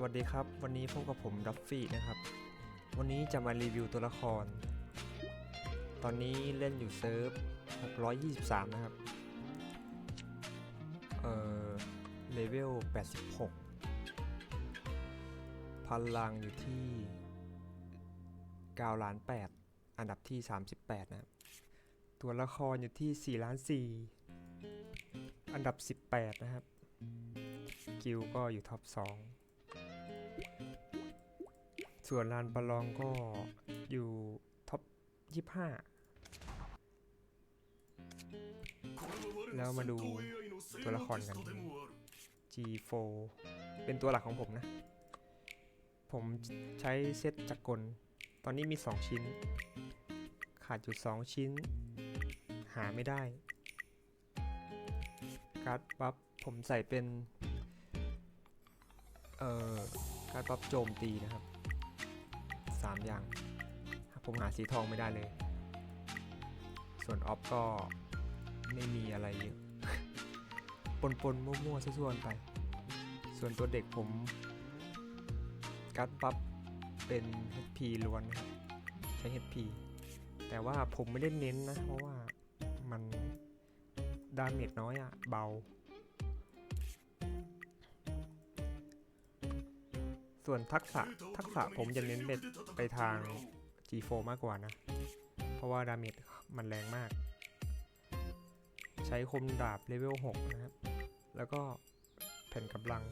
สวัสดีครับ วันนี้พบกับผมดัฟฟี่นะครับ วันนี้จะมารีวิวตัวละคร ตอนนี้เล่นอยู่เซิร์ฟ 623 นะครับ เอ่อ เลเวล 86 พลังอยู่ที่9ล้าน8อันดับที่ 38 นะครับ ตัวละครอยู่ที่4ล้าน4อันดับ 18 นะครับ กิลก็อยู่ท็อป 2 ส่วนลานประลองก็อยู่ท็อป 25 แล้วมาดูตัวละครกัน G4 เป็นตัวหลักของผมนะ ผมใช้เซตจักรกล ตอนนี้มี 2 ชิ้น ขาดอยู่2ชิ้น หาไม่ได้ การ์ดบัฟผมใส่เป็น เอ่อาร์ดบัฟโจมตีนะครับ 3 อย่าง ผมหาสีทองไม่ได้เลย ส่วนออฟก็ไม่มีอะไรเยอะปนปนๆมั่วๆส่วนๆไป ส่วนตัวเด็กผมการ์ดบัฟเป็น HP ล้วนครับ ใช้ HP แต่ว่าผมไม่ได้เน้นนะ เพราะว่ามันดาเมจน้อยอะเบา ส่วนทักษะทักษะผมจะเน้นไปไปทาง G4 มากกว่านะ เพราะว่าดาเมจมันแรงมาก ใช้คมดาบเลเวล 6 นะครับ แล้วก็แผ่นกำลัง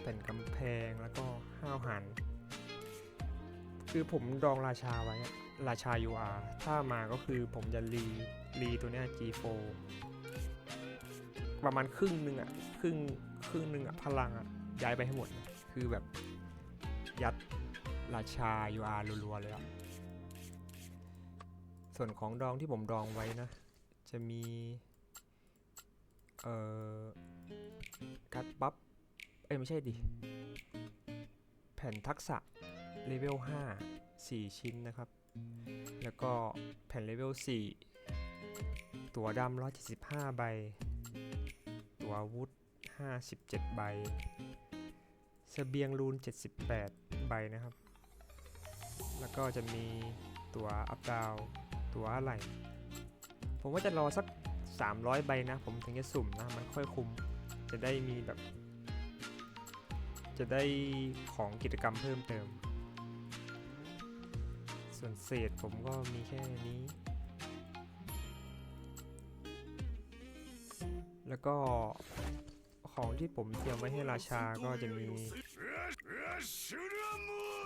แผ่นกำแพงแล้วก็ห้าวหัน คือผมดองราชาไว้ราชา UR ถ้ามาก็คือผมจะรีรีตัวเนี้ย G4 ประมาณครึ่งหนึ่งอะครึ่ง รึ่งหนึ่งอะพลังอะย้ายไปให้หมดนะคือแบบ ยัดราชา UR รัวๆเลยอะส่วนของดองที่ผมดองไว้นะ จะมี เอ่อการ์ดบัฟเอ้ยไม่ใช่ดิ แผ่นทักษะเลเวล5 4 ชิ้นนะครับ แล้วก็แผ่นเลเวล 4 ตัวดำ175 ใบ ตัวอาวุธ 57 ใบเสบียงรูน 78 ใบนะครับ แล้วก็จะมีตัวอัพดาวตัวอะไรผมว่าจะรอสัก 300 ใบนะ ผมถึงจะสุ่มนะ มันค่อยคุ้ม จะได้มีแบบ จะได้ของกิจกรรมเพิ่มเติม ส่วนเศษผมก็มีแค่นี้ แล้วก็ ของที่ผมเตรียมไว้ให้ราชาก็จะมี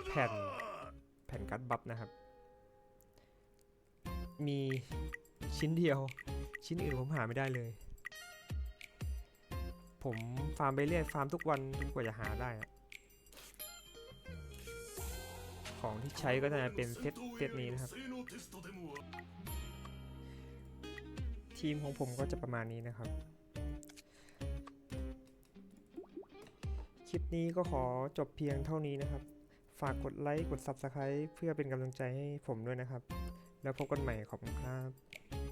แผ่นแผ่นการ์ดบัฟนะครับ มีชิ้นเดียว ชิ้นอื่นผมหาไม่ได้เลย ผมฟาร์มไปเรื่อยฟาร์มทุกวันจนกว่าจะหาได้ ของที่ใช้ก็จะเป็นเซตเซตนี้นะครับ ทีมของผมก็จะประมาณนี้นะครับ คลิปนี้ก็ขอจบเพียงเท่านี้นะครับ ฝากกดไลค์ กด Subscribe เพื่อเป็นกำลังใจให้ผมด้วยนะครับ แล้วพบกันใหม่ขอบคุณครับ